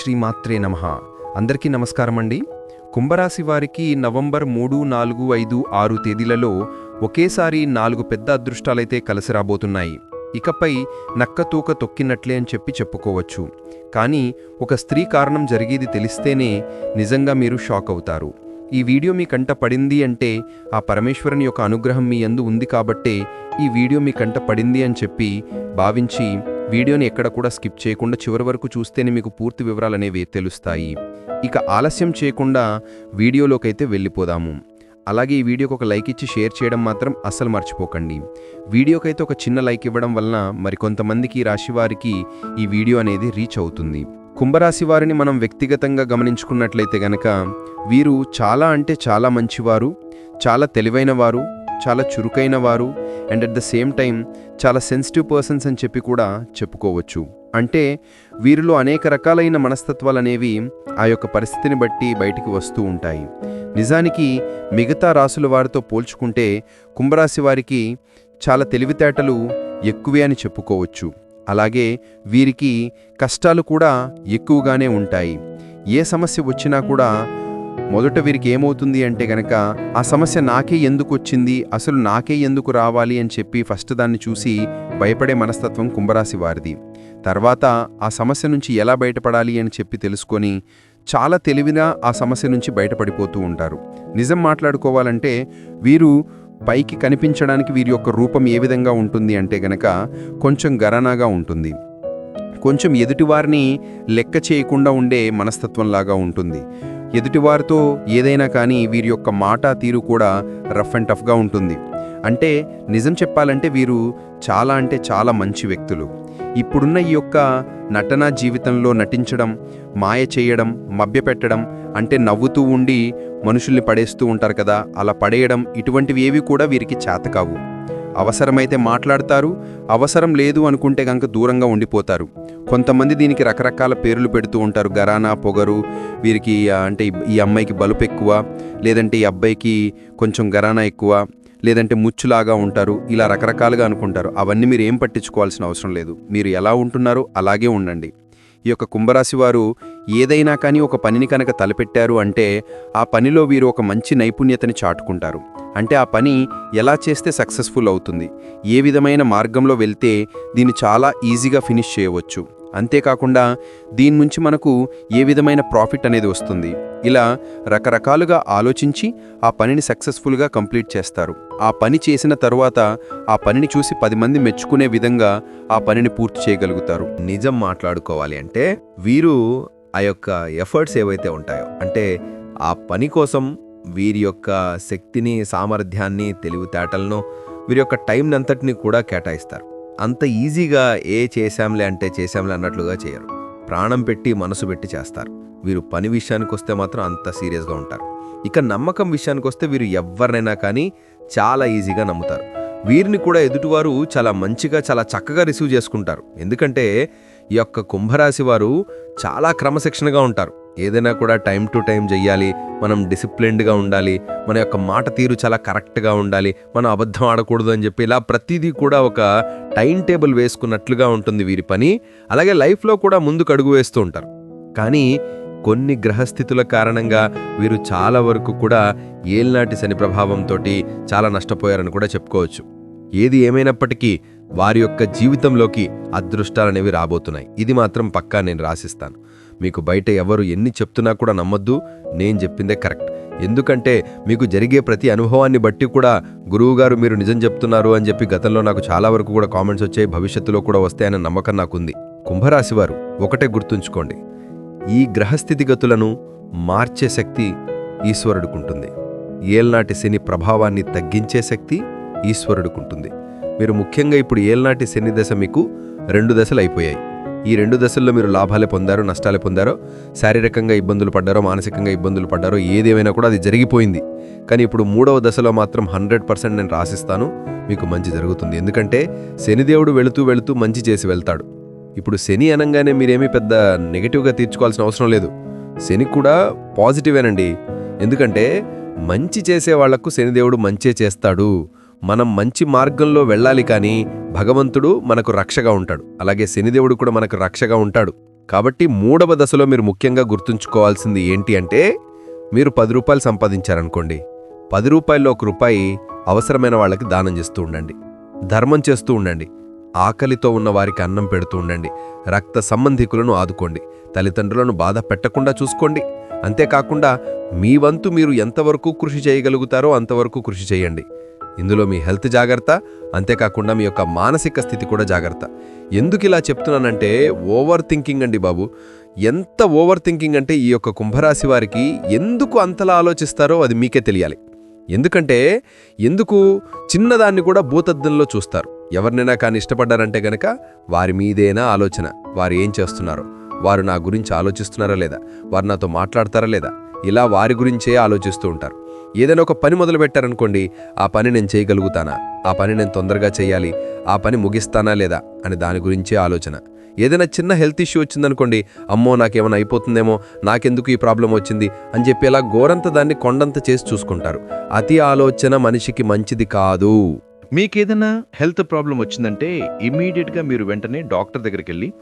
శ్రీమాత్రే నమ. అందరికీ నమస్కారం అండి. కుంభరాశి వారికి నవంబర్ మూడు నాలుగు ఐదు ఆరు తేదీలలో ఒకేసారి నాలుగు పెద్ద అదృష్టాలైతే కలిసి రాబోతున్నాయి. ఇకపై నక్కతూక తొక్కినట్లే అని చెప్పి చెప్పుకోవచ్చు. కానీ ఒక స్త్రీ కారణం జరిగేది తెలిస్తేనే నిజంగా మీరు షాక్ అవుతారు. ఈ వీడియో మీ కంట పడింది అంటే ఆ పరమేశ్వరుని యొక్క అనుగ్రహం మీ అందు ఉంది కాబట్టే ఈ వీడియో మీ కంట పడింది అని చెప్పి భావించి వీడియోని ఎక్కడ కూడా స్కిప్ చేయకుండా చివరి వరకు చూస్తేనే మీకు పూర్తి వివరాలు అనేవి తెలుస్తాయి. ఇక ఆలస్యం చేయకుండా వీడియోలోకైతే వెళ్ళిపోదాము. అలాగే ఈ వీడియోకి ఒక లైక్ ఇచ్చి షేర్ చేయడం మాత్రం అస్సలు మర్చిపోకండి. వీడియోకైతే ఒక చిన్న లైక్ ఇవ్వడం వలన మరికొంతమందికి ఈ రాశి వారికి ఈ వీడియో అనేది రీచ్ అవుతుంది. కుంభరాశి వారిని మనం వ్యక్తిగతంగా గమనించుకున్నట్లయితే గనక వీరు చాలా అంటే చాలా మంచివారు చాలా తెలివైన వారు చాలా చురుకైన వారు and at the same time చాలా సెన్సిటివ్ పర్సన్స్ అని చెప్పి కూడా చెప్పుకోవచ్చు. అంటే వీరిలో అనేక రకాలైన మనస్తత్వాలు అనేవి ఆ యొక్క పరిస్థితిని బట్టి బయటికి వస్తూ ఉంటాయి. నిజానికి మిగతా రాసుల వారితో పోల్చుకుంటే కుంభరాశి వారికి చాలా తెలివితేటలు ఎక్కువే అని చెప్పుకోవచ్చు. అలాగే వీరికి కష్టాలు కూడా ఎక్కువగానే ఉంటాయి. ఏ సమస్య వచ్చినా కూడా మొదట వీరికి ఏమవుతుంది అంటే గనక ఆ సమస్య నాకే ఎందుకు వచ్చింది? అసలు నాకే ఎందుకు రావాలి? అని చెప్పి ఫస్ట్ దాన్ని చూసి భయపడే మనస్తత్వం కుంభరాశి వారిది. తర్వాత ఆ సమస్య నుంచి ఎలా బయటపడాలి అని చెప్పి తెలుసుకొని చాలా తెలివిగా ఆ సమస్య నుంచి బయటపడిపోతూ ఉంటారు. నిజం మాట్లాడుకోవాలంటే వీరు పైకి కనిపించడానికి వీరి యొక్క రూపం ఏ విధంగా ఉంటుంది అంటే గనక కొంచెం గరనాగా ఉంటుంది. కొంచెం ఎదుటివారిని లెక్క చేయకుండా ఉండే మనస్తత్వంలాగా ఉంటుంది. ఎదుటివారితో ఏదైనా కానీ వీరి యొక్క మాట తీరు కూడా రఫ్ అండ్ టఫ్గా ఉంటుంది. అంటే నిజం చెప్పాలంటే వీరు చాలా అంటే చాలా మంచి వ్యక్తులు. ఇప్పుడున్న ఈ యొక్క నటనా జీవితంలో నటించడం మాయ చేయడం మభ్యపెట్టడం అంటే నవ్వుతూ ఉండి మనుషుల్ని పడేస్తూ ఉంటారు కదా అలా పడేయడం ఇటువంటివి ఏవి కూడా వీరికి చేతకావు. అవసరమైతే మాట్లాడతారు అవసరం లేదు అనుకుంటే గనక దూరంగా ఉండిపోతారు. కొంతమంది దీనికి రకరకాల పేర్లు పెడుతూ ఉంటారు. గరానా పొగరు వీరికి అంటే ఈ- ఈ అమ్మాయికి బలుపు ఎక్కువ లేదంటే ఈ అబ్బాయికి కొంచెం గరానా ఎక్కువ లేదంటే ముచ్చులాగా ఉంటారు. ఇలా రకరకాలుగా అనుకుంటారు. అవన్నీ మీరు ఏం పట్టించుకోవాల్సిన అవసరం లేదు. మీరు ఎలా ఉంటున్నారో అలాగే ఉండండి. ఈ యొక్క కుంభరాశి వారు ఏదైనా కానీ ఒక పనిని కనుక తలపెట్టారు అంటే ఆ పనిలో వీరు ఒక మంచి నైపుణ్యతని చాటుకుంటారు. అంటే ఆ పని ఎలా చేస్తే సక్సెస్ఫుల్ అవుతుంది? ఏ విధమైన మార్గంలో వెళ్తే దీన్ని చాలా ఈజీగా ఫినిష్ చేయవచ్చు? అంతేకాకుండా దీని నుంచి మనకు ఏ విధమైన ప్రాఫిట్ అనేది వస్తుంది? ఇలా రకరకాలుగా ఆలోచించి ఆ పనిని సక్సెస్ఫుల్గా కంప్లీట్ చేస్తారు. ఆ పని చేసిన తరువాత ఆ పనిని చూసి పది మంది మెచ్చుకునే విధంగా ఆ పనిని పూర్తి చేయగలుగుతారు. నిజం మాట్లాడుకోవాలి అంటే వీరు ఆ యొక్క ఎఫర్ట్స్ ఏవైతే ఉంటాయో అంటే ఆ పని కోసం వీరి యొక్క శక్తిని సామర్థ్యాన్ని తెలివితేటలను వీరి యొక్క టైంనంతటిని కూడా కేటాయిస్తారు. అంత ఈజీగా ఏ చేశాంలే అంటే చేశాంలే అన్నట్లుగా చేయరు. ప్రాణం పెట్టి మనసు పెట్టి చేస్తారు. వీరు పని విషయానికి వస్తే మాత్రం అంత సీరియస్గా ఉంటారు. ఇక నమ్మకం విషయానికి వస్తే వీరు ఎవరినైనా కానీ చాలా ఈజీగా నమ్ముతారు. వీరిని కూడా ఎదుటివారు చాలా మంచిగా చాలా చక్కగా రిసీవ్ చేసుకుంటారు. ఎందుకంటే ఈ యొక్క కుంభరాశి వారు చాలా క్రమశిక్షణగా ఉంటారు. ఏదైనా కూడా టైం టు టైం చెయ్యాలి మనం డిసిప్లిన్డ్గా ఉండాలి మన యొక్క మాట తీరు చాలా కరెక్ట్గా ఉండాలి మనం అబద్ధం ఆడకూడదు అని చెప్పి ఇలా ప్రతిదీ కూడా ఒక టైం టేబుల్ వేసుకున్నట్లుగా ఉంటుంది వీరి పని. అలాగే లైఫ్లో కూడా ముందుకు అడుగు వేస్తూ ఉంటారు. కానీ కొన్ని గ్రహస్థితుల కారణంగా వీరు చాలా వరకు కూడా ఏల్నాటి శని ప్రభావంతో చాలా నష్టపోయారని కూడా చెప్పుకోవచ్చు. ఏది ఏమైనప్పటికీ వారి యొక్క జీవితంలోకి అదృష్టాలనేవి రాబోతున్నాయి. ఇది మాత్రం పక్కా నేను రాసిస్తాను. మీకు బయట ఎవరు ఎన్ని చెప్తున్నా కూడా నమ్మొద్దు. నేను చెప్పిందే కరెక్ట్. ఎందుకంటే మీకు జరిగే ప్రతి అనుభవాన్ని బట్టి కూడా గురువుగారు మీరు నిజం చెప్తున్నారు అని చెప్పి గతంలో నాకు చాలా వరకు కూడా కామెంట్స్ వచ్చాయి భవిష్యత్తులో కూడా వస్తాయన్న నమ్మకం నాకుంది. కుంభరాశి వారు ఒకటే గుర్తుంచుకోండి. ఈ గ్రహస్థితిగతులను మార్చే శక్తి ఈశ్వరుడుకుంటుంది. ఏల్నాటి శని ప్రభావాన్ని తగ్గించే శక్తి ఈశ్వరుడుకుంటుంది. మీరు ముఖ్యంగా ఇప్పుడు ఏల్నాటి శని దశ మీకు రెండు దశలు అయిపోయాయి. ఈ రెండు దశల్లో మీరు లాభాలే పొందారో నష్టాలే పొందారో శారీరకంగా ఇబ్బందులు పడ్డారో మానసికంగా ఇబ్బందులు పడ్డారో ఏదేమైనా కూడా అది జరిగిపోయింది. కానీ ఇప్పుడు మూడవ దశలో మాత్రం హండ్రెడ్ పర్సెంట్ నేను రాసిస్తాను మీకు మంచి జరుగుతుంది. ఎందుకంటే శనిదేవుడు వెళుతూ వెళుతూ మంచి చేసి వెళ్తాడు. ఇప్పుడు శని అనగానే మీరేమీ పెద్ద నెగిటివ్గా తీర్చుకోవాల్సిన అవసరం లేదు. శని కూడా పాజిటివేనండి. ఎందుకంటే మంచి చేసే వాళ్ళకు శనిదేవుడు మంచే చేస్తాడు. మనం మంచి మార్గంలో వెళ్ళాలి కానీ భగవంతుడు మనకు రక్షగా ఉంటాడు. అలాగే శనిదేవుడు కూడా మనకు రక్షగా ఉంటాడు. కాబట్టి మూడవ దశలో మీరు ముఖ్యంగా గుర్తుంచుకోవాల్సింది ఏంటి అంటే మీరు పది రూపాయలు సంపాదించారనుకోండి. పది రూపాయల్లో ఒక రూపాయి అవసరమైన వాళ్ళకి దానం చేస్తూ ఉండండి. ధర్మం చేస్తూ ఉండండి. ఆకలితో ఉన్న వారికి అన్నం పెడుతూ ఉండండి. రక్త సంబంధికులను ఆదుకోండి. తల్లిదండ్రులను బాధ పెట్టకుండా చూసుకోండి. అంతేకాకుండా మీ వంతు మీరు ఎంతవరకు కృషి చేయగలుగుతారో అంతవరకు కృషి చేయండి. ఇందులో మీ హెల్త్ జాగ్రత్త అంతేకాకుండా మీ యొక్క మానసిక స్థితి కూడా జాగ్రత్త. ఎందుకు ఇలా చెప్తున్నానంటే ఓవర్ థింకింగ్ అండి బాబు. ఎంత ఓవర్ థింకింగ్ అంటే ఈ యొక్క కుంభరాశి వారికి ఎందుకు అంతలా ఆలోచిస్తారో అది మీకే తెలియాలి. ఎందుకంటే ఎందుకు చిన్నదాన్ని కూడా భూతద్దంలో చూస్తారు. ఎవరినైనా కానీ ఇష్టపడ్డారంటే గనక వారి మీదేనా ఆలోచన? వారు ఏం చేస్తున్నారో? వారు నా గురించి ఆలోచిస్తున్నారా లేదా? వారు నాతో మాట్లాడతారా లేదా? ఇలా వారి గురించే ఆలోచిస్తూ ఉంటారు. ఏదైనా ఒక పని మొదలు పెట్టారనుకోండి ఆ పని నేను చేయగలుగుతానా? ఆ పని నేను తొందరగా చేయాలి. ఆ పని ముగిస్తానా లేదా? అని దాని గురించే ఆలోచన. ఏదైనా చిన్న హెల్త్ ఇష్యూ వచ్చిందనుకోండి అమ్మో నాకేమైనా అయిపోతుందేమో నాకెందుకు ఈ ప్రాబ్లం వచ్చింది? అని చెప్పి ఇలా ఘోరంత దాన్ని కొండంత చేసి చూసుకుంటారు. అతి ఆలోచన మనిషికి మంచిది కాదు. మీకేదైనా హెల్త్ ప్రాబ్లం వచ్చిందంటే ఇమ్మీడియట్గా మీరు వెంటనే డాక్టర్ దగ్గరికి వెళ్ళి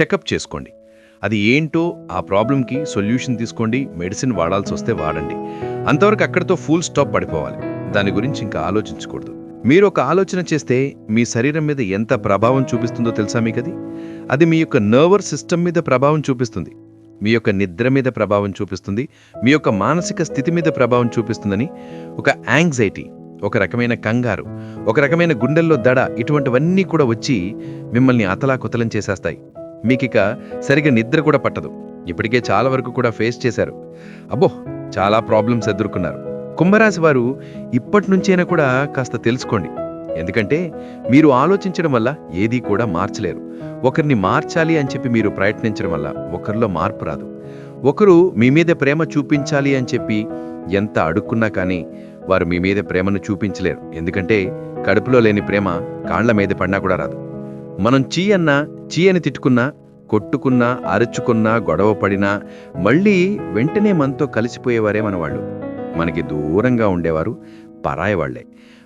చెకప్ చేసుకోండి. అది ఏంటో ఆ ప్రాబ్లంకి సొల్యూషన్ తీసుకోండి మెడిసిన్ వాడాల్సి వస్తే వాడండి. అంతవరకు అక్కడితో ఫుల్ స్టాప్ పడిపోవాలి. దాని గురించి ఇంకా ఆలోచించకూడదు. మీరు ఒక ఆలోచన చేస్తే మీ శరీరం మీద ఎంత ప్రభావం చూపిస్తుందో తెలుసా మీకది? అది మీ యొక్క నర్వర్ సిస్టమ్ మీద ప్రభావం చూపిస్తుంది. మీ యొక్క నిద్ర మీద ప్రభావం చూపిస్తుంది. మీ యొక్క మానసిక స్థితి మీద ప్రభావం చూపిస్తుందని ఒక యాంగ్జైటీ ఒక రకమైన కంగారు ఒక రకమైన గుండెల్లో దడ ఇటువంటివన్నీ కూడా వచ్చి మిమ్మల్ని అతలాకుతలం చేసేస్తాయి. మీకిక సరిగా నిద్ర కూడా పట్టదు. ఇప్పటికే చాలా వరకు కూడా ఫేస్ చేశారు. అబ్బో చాలా ప్రాబ్లమ్స్ ఎదుర్కొన్నారు. కుంభరాశి వారు ఇప్పటి నుంచైనా కూడా కాస్త తెలుసుకోండి. ఎందుకంటే మీరు ఆలోచించడం వల్ల ఏదీ కూడా మార్చలేరు. ఒకరిని మార్చాలి అని చెప్పి మీరు ప్రయత్నించడం వల్ల ఒకరిలో మార్పు రాదు. ఒకరు మీ మీద ప్రేమ చూపించాలి అని చెప్పి ఎంత అడుక్కున్నా కానీ వారు మీ మీద ప్రేమను చూపించలేరు. ఎందుకంటే కడుపులో లేని ప్రేమ కాళ్ళ మీద పడినా కూడా రాదు. మనం చీ అన్నా చీ అని తిట్టుకున్నా కొట్టుకున్నా అరుచుకున్నా గొడవ పడినా మళ్ళీ వెంటనే మనతో కలిసిపోయేవారే మనవాళ్ళు. మనకి దూరంగా ఉండేవారు పరాయవాళ్ళే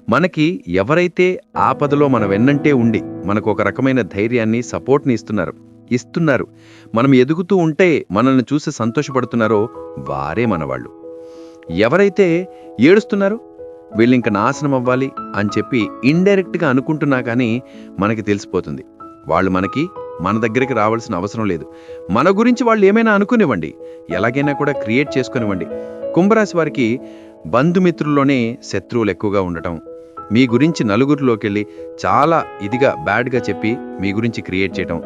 మనకి ఎవరైతే ఆపదలో మన వెన్నంటే ఉండి మనకు ఒక రకమైన ధైర్యాన్ని సపోర్ట్ని ఇస్తున్నారు ఇస్తున్నారు మనం ఎదుగుతూ ఉంటే మనల్ని చూసి సంతోషపడుతున్నారో వారే మనవాళ్ళు. ఎవరైతే ఏడుస్తున్నారు వీళ్ళింక నాశనం అవ్వాలి అని చెప్పి ఇండైరెక్ట్గా అనుకుంటున్నా కానీ మనకి తెలిసిపోతుంది. వాళ్ళు మనకి మన దగ్గరికి రావాల్సిన అవసరం లేదు. మన గురించి వాళ్ళు ఏమైనా అనుకునివ్వండి. ఎలాగైనా కూడా క్రియేట్ చేసుకునివ్వండి. కుంభరాశి వారికి బంధుమిత్రుల్లోనే శత్రువులు ఎక్కువగా ఉండటం మీ గురించి నలుగురిలోకి వెళ్ళి చాలా ఇదిగా బ్యాడ్గా చెప్పి మీ గురించి క్రియేట్ చేయటం.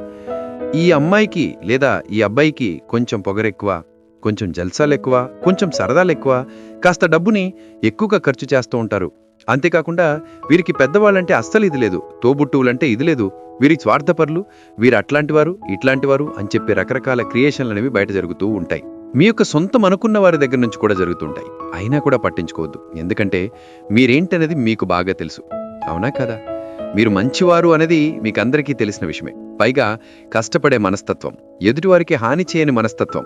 ఈ అమ్మాయికి లేదా ఈ అబ్బాయికి కొంచెం పొగరెక్కువ కొంచెం జల్సాలు ఎక్కువ కొంచెం సరదాలు ఎక్కువ కాస్త డబ్బుని ఎక్కువగా ఖర్చు చేస్తూ ఉంటారు. అంతేకాకుండా వీరికి పెద్దవాళ్ళంటే అస్సలు ఇది లేదు తోబుట్టువులంటే ఇది లేదు. వీరి స్వార్థపరులు వీరు అట్లాంటివారు ఇట్లాంటివారు అని చెప్పి రకరకాల క్రియేషన్లు అనేవి బయట జరుగుతూ ఉంటాయి. మీ యొక్క సొంతం అనుకున్న వారి దగ్గర నుంచి కూడా జరుగుతుంటాయి. అయినా కూడా పట్టించుకోవద్దు. ఎందుకంటే మీరేంటనేది మీకు బాగా తెలుసు. అవునా కదా? మీరు మంచివారు అనేది మీకందరికీ తెలిసిన విషయమే. పైగా కష్టపడే మనస్తత్వం ఎదుటివారికి హాని చేయని మనస్తత్వం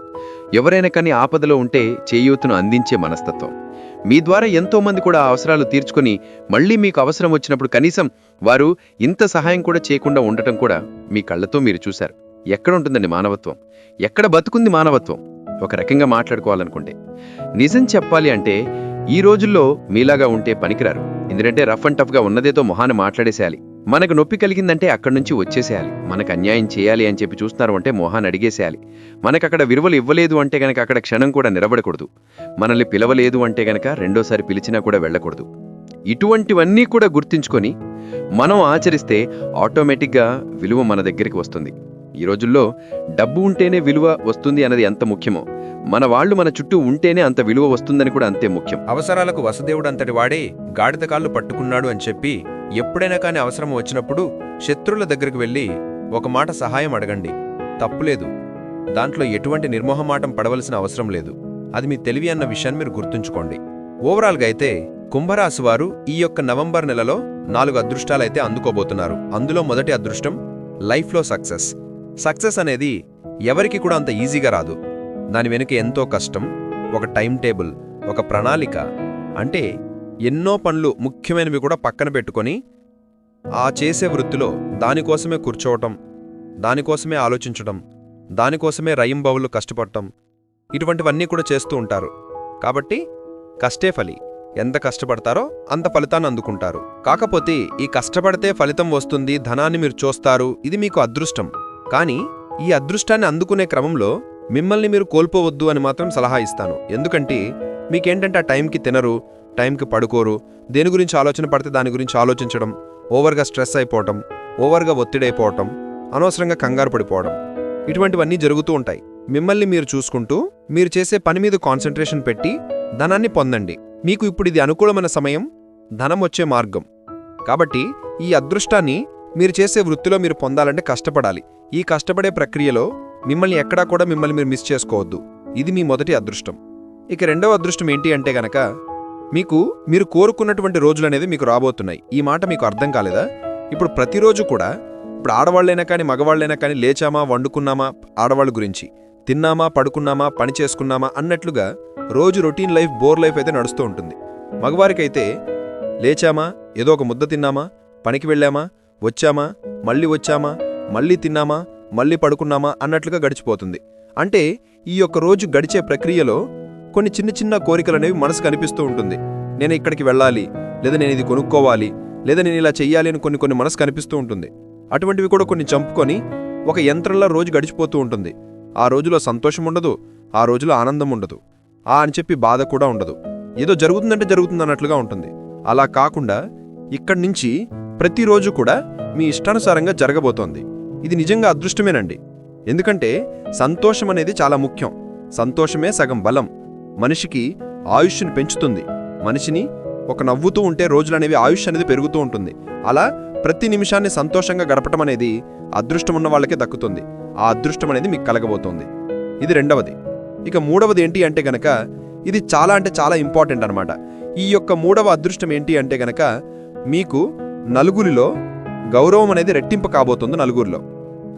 ఎవరైనా కానీ ఆపదలో ఉంటే చేయూతను అందించే మనస్తత్వం. మీ ద్వారా ఎంతో మంది కూడా ఆ అవసరాలు తీర్చుకొని మళ్ళీ మీకు అవసరం వచ్చినప్పుడు కనీసం వారు ఇంత సహాయం కూడా చేయకుండా ఉండటం కూడా మీ కళ్ళతో మీరు చూశారు. ఎక్కడ ఉంటుందండి మానవత్వం? ఎక్కడ బతుకుంది మానవత్వం? ఒక రకంగా మాట్లాడుకోవాలనుకుంటే. నిజం చెప్పాలి అంటే ఈ రోజుల్లో మీలాగా ఉంటే పనికిరారు. ఎందుకంటే రఫ్ అండ్ టఫ్గా ఉన్నదేతో మొహాన్ని మాట్లాడేసేయాలి. మనకు నొప్పి కలిగిందంటే అక్కడి నుంచి వచ్చేసేయాలి. మనకు అన్యాయం చేయాలి అని చెప్పి చూస్తున్నారు అంటే మొహాన్ని అడిగేసేయాలి. మనకు అక్కడ విలువలు ఇవ్వలేదు అంటే గనక అక్కడ క్షణం కూడా నిలబడకూడదు. మనల్ని పిలవలేదు అంటే గనక రెండోసారి పిలిచినా కూడా వెళ్ళకూడదు. ఇటువంటివన్నీ కూడా గుర్తించుకొని మనం ఆచరిస్తే ఆటోమేటిక్గా విలువ మన దగ్గరికి వస్తుంది. ఈ రోజుల్లో డబ్బు ఉంటేనే విలువ వస్తుంది అన్నది ఎంత ముఖ్యమో? మన వాళ్ళు మన చుట్టూ ఉంటేనే అంత విలువ వస్తుందని కూడా అంతే ముఖ్యం. అవసరాలకు వసుదేవుడంతటి వాడే గాడిద కాళ్ళు పట్టుకున్నాడు అని చెప్పి ఎప్పుడైనా కానీ అవసరం వచ్చినప్పుడు శత్రువుల దగ్గరికి వెళ్ళి ఒక మాట సహాయం అడగండి. తప్పులేదు దాంట్లో ఎటువంటి నిర్మోహమాటం పడవలసిన అవసరం లేదు. అది మీ తెలివి అన్న విషయాన్ని మీరు గుర్తుంచుకోండి. ఓవరాల్గా అయితే కుంభరాశి వారు ఈ యొక్క నవంబర్ నెలలో నాలుగు అదృష్టాలైతే అందుకోబోతున్నారు. అందులో మొదటి అదృష్టం లైఫ్లో సక్సెస్. సక్సెస్ అనేది ఎవరికి కూడా అంత ఈజీగా రాదు. దాని వెనుక ఎంతో కష్టం ఒక టైం టేబుల్ ఒక ప్రణాళిక అంటే ఎన్నో పనులు ముఖ్యమైనవి కూడా పక్కన పెట్టుకొని ఆ చేసే వృత్తిలో దానికోసమే కూర్చోవటం దానికోసమే ఆలోచించటం దానికోసమే రయింబవులు కష్టపడటం ఇటువంటివన్నీ కూడా చేస్తూ ఉంటారు. కాబట్టి కష్టే ఫలి. ఎంత కష్టపడతారో అంత ఫలితాన్ని అందుకుంటారు. కాకపోతే ఈ కష్టపడితే ఫలితం వస్తుంది ధనాన్ని మీరు చూస్తారు ఇది మీకు అదృష్టం. కానీ ఈ అదృష్టాన్ని అందుకునే క్రమంలో మిమ్మల్ని మీరు కోల్పోవద్దు అని మాత్రం సలహా ఇస్తాను. ఎందుకంటే మీకేంటంటే ఆ టైంకి తినరు టైంకి పడుకోరు దేని గురించి ఆలోచన పడితే దాని గురించి ఆలోచించడం ఓవర్గా స్ట్రెస్ అయిపోవటం ఓవర్గా ఒత్తిడైపోవటం అనవసరంగా కంగారు పడిపోవడం ఇటువంటివన్నీ జరుగుతూ ఉంటాయి. మిమ్మల్ని మీరు చూసుకుంటూ మీరు చేసే పని మీద కాన్సన్ట్రేషన్ పెట్టి ధనాన్ని పొందండి. మీకు ఇప్పుడు ఇది అనుకూలమైన సమయం ధనం వచ్చే మార్గం. కాబట్టి ఈ అదృష్టాన్ని మీరు చేసే వృత్తిలో మీరు పొందాలంటే కష్టపడాలి. ఈ కష్టపడే ప్రక్రియలో మిమ్మల్ని ఎక్కడా కూడా మిమ్మల్ని మీరు మిస్ చేసుకోవద్దు. ఇది మీ మొదటి అదృష్టం. ఇక రెండవ అదృష్టం ఏంటి అంటే గనక మీకు మీరు కోరుకున్నటువంటి రోజులు అనేది మీకు రాబోతున్నాయి. ఈ మాట మీకు అర్థం కాలేదా? ఇప్పుడు ప్రతిరోజు కూడా ఇప్పుడు ఆడవాళ్ళైనా కానీ మగవాళ్ళైనా కానీ లేచామా వండుకున్నామా ఆడవాళ్ళ గురించి తిన్నామా పడుకున్నామా పని చేసుకున్నామా అన్నట్లుగా రోజు రొటీన్ లైఫ్ బోర్ లైఫ్ అయితే నడుస్తూ ఉంటుంది. మగవారికైతే లేచామా ఏదో ఒక ముద్ద తిన్నామా పనికి వెళ్ళామా వచ్చామా? మళ్ళీ వచ్చామా? మళ్ళీ తిన్నామా? మళ్ళీ పడుకున్నామా? అన్నట్లుగా గడిచిపోతుంది. అంటే ఈ యొక్క రోజు గడిచే ప్రక్రియలో కొన్ని చిన్న చిన్న కోరికలనేవి మనసు కనిపిస్తూ ఉంటుంది. నేను ఇక్కడికి వెళ్ళాలి లేదా నేను ఇది కొనుక్కోవాలి లేదా నేను ఇలా చెయ్యాలి అని కొన్ని కొన్ని మనసు కనిపిస్తూ ఉంటుంది. అటువంటివి కూడా కొన్ని చంపుకొని ఒక యంత్రంలో రోజు గడిచిపోతూ ఉంటుంది. ఆ రోజులో సంతోషం ఉండదు ఆ రోజులో ఆనందం ఉండదు ఆ అని చెప్పి బాధ కూడా ఉండదు. ఏదో జరుగుతుందంటే జరుగుతుంది అన్నట్లుగా ఉంటుంది. అలా కాకుండా ఇక్కడి నుంచి ప్రతిరోజు కూడా మీ ఇష్టానుసారంగా జరగబోతోంది. ఇది నిజంగా అదృష్టమేనండి. ఎందుకంటే సంతోషం అనేది చాలా ముఖ్యం. సంతోషమే సగం బలం. మనిషికి ఆయుష్ని పెంచుతుంది. మనిషిని ఒక నవ్వుతూ ఉంటే రోజులనేవి ఆయుష్ అనేది పెరుగుతూ ఉంటుంది. అలా ప్రతి నిమిషాన్ని సంతోషంగా గడపటం అనేది అదృష్టం ఉన్న వాళ్ళకే దక్కుతుంది. ఆ అదృష్టం అనేది మీకు కలగబోతోంది. ఇది రెండవది. ఇక మూడవది ఏంటి అంటే గనక ఇది చాలా అంటే చాలా ఇంపార్టెంట్ అనమాట ఈ యొక్క మూడవ అదృష్టం ఏంటి అంటే గనక మీకు నలుగురిలో గౌరవం అనేది రెట్టింపు కాబోతుంది నలుగురిలో.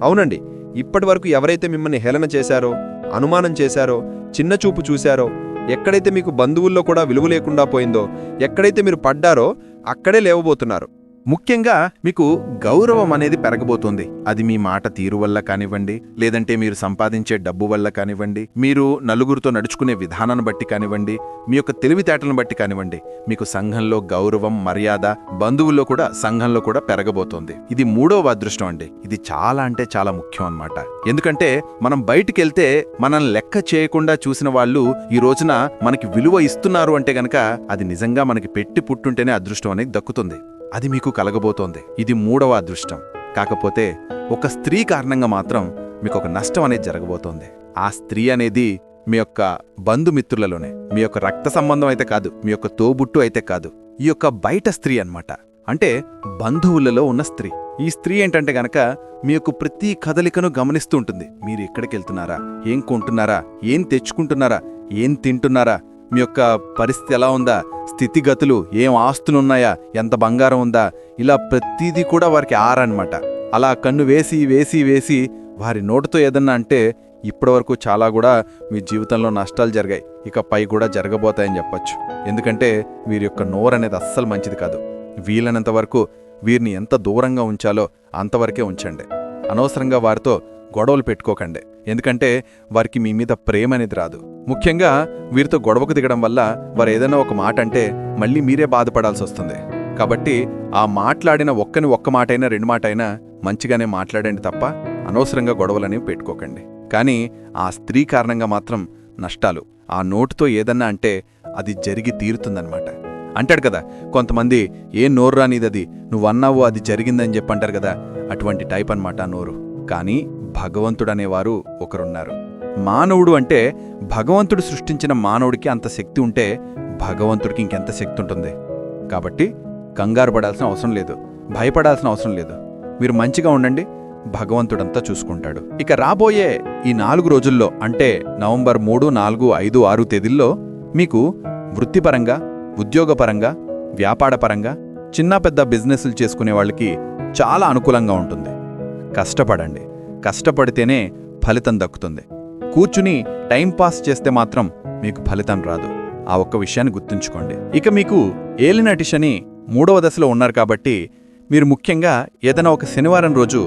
అవునండి ఇప్పటి వరకు ఎవరైతే మిమ్మల్ని హేళన చేశారో అనుమానం చేశారో చిన్నచూపు చూశారో ఎక్కడైతే మీకు బంధువుల్లో కూడా విలువ లేకుండా పోయిందో ఎక్కడైతే మీరు పడ్డారో అక్కడే లేవబోతున్నారు. ముఖ్యంగా మీకు గౌరవం అనేది పెరగబోతోంది. అది మీ మాట తీరు వల్ల కానివ్వండి లేదంటే మీరు సంపాదించే డబ్బు వల్ల కానివ్వండి మీరు నలుగురితో నడుచుకునే విధానాన్ని బట్టి కానివ్వండి మీ యొక్క తెలివితేటలను బట్టి కానివ్వండి మీకు సంఘంలో గౌరవం మర్యాద బంధువుల్లో కూడా సంఘంలో కూడా పెరగబోతోంది. ఇది మూడవ అదృష్టం అండి. ఇది చాలా అంటే చాలా ముఖ్యం అన్నమాట. ఎందుకంటే మనం బయటికి వెళ్తే లెక్క చేయకుండా చూసిన వాళ్ళు ఈ రోజున మనకి విలువ ఇస్తున్నారు అంటే గనక అది నిజంగా మనకి పెట్టి పుట్టుంటేనే అదృష్టం అనేది దక్కుతుంది. అది మీకు కలగబోతోంది. ఇది మూడవ అదృష్టం. కాకపోతే ఒక స్త్రీ కారణంగా మాత్రం మీకు ఒక నష్టం అనేది జరగబోతోంది. ఆ స్త్రీ అనేది మీ యొక్క బంధుమిత్రులలోనే మీ యొక్క రక్త సంబంధం అయితే కాదు మీ యొక్క తోబుట్టు అయితే కాదు ఈ యొక్క బయట స్త్రీ అన్నమాట. అంటే బంధువులలో ఉన్న స్త్రీ. ఈ స్త్రీ ఏంటంటే గనక మీ యొక్క ప్రతి కదలికను గమనిస్తూ ఉంటుంది. మీరు ఎక్కడికి వెళ్తున్నారా ఏం కొంటున్నారా? ఏం తెచ్చుకుంటున్నారా? ఏం తింటున్నారా? మీ యొక్క పరిస్థితి ఎలా ఉందా? స్థితిగతులు ఏం ఆస్తులున్నాయా? ఎంత బంగారం ఉందా? ఇలా ప్రతిదీ కూడా వారికి ఆరనమాట అలా కన్ను వేసి వేసి వేసి వారి నోటితో ఏదన్నా అంటే ఇప్పటివరకు చాలా కూడా మీ జీవితంలో నష్టాలు జరిగాయి. ఇక పై కూడా జరగబోతాయని చెప్పొచ్చు. ఎందుకంటే వీరి యొక్క నోరు అనేది అస్సలు మంచిది కాదు. వీలైనంత వరకు వీరిని ఎంత దూరంగా ఉంచాలో అంతవరకే ఉంచండి. అనవసరంగా వారితో గొడవలు పెట్టుకోకండి. ఎందుకంటే వారికి మీ మీద ప్రేమ అనేది రాదు. ముఖ్యంగా వీరితో గొడవకు దిగడం వల్ల వారు ఏదైనా ఒక మాట అంటే మళ్ళీ మీరే బాధపడాల్సి వస్తుంది. కాబట్టి ఆ మాట్లాడిన ఒక్కని ఒక్క మాటైనా రెండు మాట అయినా మంచిగానే మాట్లాడండి తప్ప అనవసరంగా గొడవలనేవి పెట్టుకోకండి. కానీ ఆ స్త్రీ కారణంగా మాత్రం నష్టాలు. ఆ నోటుతో ఏదన్నా అంటే అది జరిగి తీరుతుందన్నమాట. అంటాడు కదా కొంతమంది ఏ నోరు రానిదది నువ్వన్నావు అది జరిగిందని చెప్పంటారు కదా అటువంటి టైప్ అన్నమాట నోరు. కానీ భగవంతుడనేవారు ఒకరున్నారు. మానవుడు అంటే భగవంతుడు సృష్టించిన మానవుడికి అంత శక్తి ఉంటే భగవంతుడికి ఇంకెంత శక్తి ఉంటుంది? కాబట్టి కంగారు పడాల్సిన అవసరం లేదు. భయపడాల్సిన అవసరం లేదు. మీరు మంచిగా ఉండండి. భగవంతుడంతా చూసుకుంటాడు. ఇక రాబోయే ఈ నాలుగు రోజుల్లో అంటే నవంబర్ మూడు నాలుగు ఐదు ఆరు తేదీల్లో మీకు వృత్తిపరంగా ఉద్యోగపరంగా వ్యాపారపరంగా చిన్న పెద్ద బిజినెస్లు చేసుకునే వాళ్ళకి చాలా అనుకూలంగా ఉంటుంది. కష్టపడండి. కష్టపడితేనే ఫలితం దక్కుతుంది. కూర్చుని టైంపాస్ చేస్తే మాత్రం మీకు ఫలితం రాదు. ఆ ఒక్క విషయాన్ని గుర్తుంచుకోండి. ఇక మీకు ఏలినటి శని మూడవ దశలో ఉన్నారు కాబట్టి మీరు ముఖ్యంగా ఏదైనా ఒక శనివారం రోజు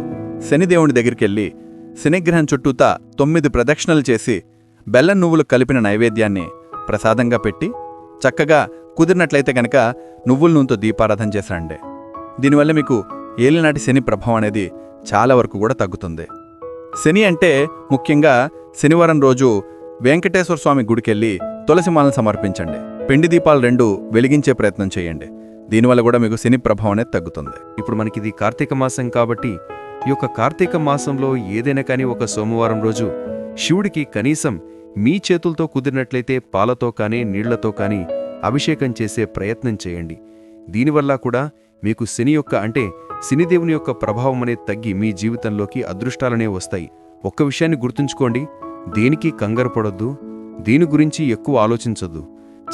శనిదేవుని దగ్గరికి వెళ్ళి శనిగ్రహం చుట్టూతా తొమ్మిది ప్రదక్షిణలు చేసి బెల్లం నువ్వులు కలిపిన నైవేద్యాన్ని ప్రసాదంగా పెట్టి చక్కగా కుదిరినట్లయితే గనక నువ్వుల నూనెతో దీపారాధన చేసిరండి దీనివల్ల మీకు ఏలినాటి శని ప్రభావం అనేది చాలా వరకు కూడా తగ్గుతుంది. శని అంటే ముఖ్యంగా శనివారం రోజు వెంకటేశ్వర స్వామి గుడికెళ్ళి తులసి మాలను సమర్పించండి. పిండి దీపాలు రెండు వెలిగించే ప్రయత్నం చేయండి. దీనివల్ల కూడా మీకు శని ప్రభావం అనేది తగ్గుతుంది. ఇప్పుడు మనకి ఇది కార్తీక మాసం కాబట్టి ఈ యొక్క కార్తీక మాసంలో ఏదైనా కానీ ఒక సోమవారం రోజు శివుడికి కనీసం మీ చేతులతో కుదిరినట్లయితే పాలతో కానీ నీళ్ళతో కానీ అభిషేకం చేసే ప్రయత్నం చేయండి. దీనివల్ల కూడా మీకు శని యొక్క అంటే శనిదేవుని యొక్క ప్రభావం అనేది తగ్గి మీ జీవితంలోకి అదృష్టాలనే వస్తాయి. ఒక్క విషయాన్ని గుర్తుంచుకోండి. దేనికి కంగారు పడొద్దు దీని గురించి ఎక్కువ ఆలోచించొద్దు.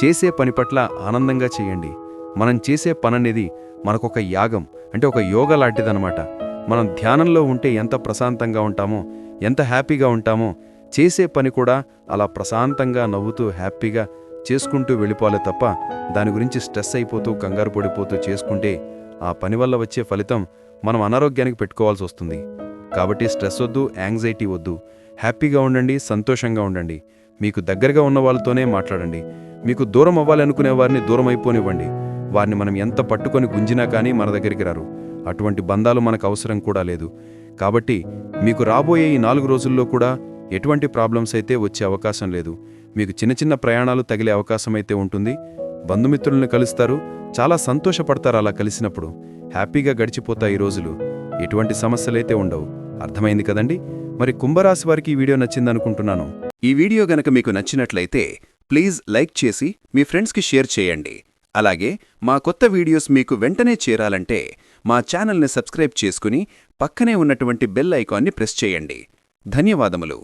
చేసే పని పట్ల ఆనందంగా చేయండి. మనం చేసే పననేది మనకొక యాగం అంటే ఒక యోగ లాంటిదనమాట మనం ధ్యానంలో ఉంటే ఎంత ప్రశాంతంగా ఉంటామో ఎంత హ్యాపీగా ఉంటామో చేసే పని కూడా అలా ప్రశాంతంగా నవ్వుతూ హ్యాపీగా చేసుకుంటూ వెళ్ళిపోవాలి తప్ప దాని గురించి స్ట్రెస్ అయిపోతూ కంగారు పడిపోతూ చేసుకుంటే ఆ పని వల్ల వచ్చే ఫలితం మనం అనారోగ్యానికి పెట్టుకోవాల్సి వస్తుంది కాబట్టి స్ట్రెస్ వద్దు యాంగ్జైటీ వద్దు. హ్యాపీగా ఉండండి సంతోషంగా ఉండండి. మీకు దగ్గరగా ఉన్న వాళ్ళతోనే మాట్లాడండి. మీకు దూరం అవ్వాలనుకునే వారిని దూరం అయిపోనివ్వండి. వారిని మనం ఎంత పట్టుకొని గుంజినా కానీ మన దగ్గరికి రారు. అటువంటి బంధాలు మనకు అవసరం కూడా లేదు. కాబట్టి మీకు రాబోయే ఈ నాలుగు రోజుల్లో కూడా ఎటువంటి ప్రాబ్లమ్స్ అయితే వచ్చే అవకాశం లేదు. మీకు చిన్న చిన్న ప్రయాణాలు తగిలే అవకాశం అయితే ఉంటుంది. బంధుమిత్రులను కలుస్తారు. చాలా సంతోషపడతారు అలా కలిసినప్పుడు. హ్యాపీగా గడిచిపోతాయి ఈ రోజులు. ఎటువంటి సమస్యలైతే ఉండవు. అర్థమైంది కదండి? మరి కుంభరాశి వారికి ఈ వీడియో నచ్చిందనుకుంటున్నాను. ఈ వీడియో గనక మీకు నచ్చినట్లయితే ప్లీజ్ లైక్ చేసి మీ ఫ్రెండ్స్కి షేర్ చేయండి. అలాగే మా కొత్త వీడియోస్ మీకు వెంటనే చేరాలంటే మా ఛానల్ని సబ్స్క్రైబ్ చేసుకుని పక్కనే ఉన్నటువంటి బెల్ ఐకాన్ని ప్రెస్ చేయండి. ధన్యవాదములు.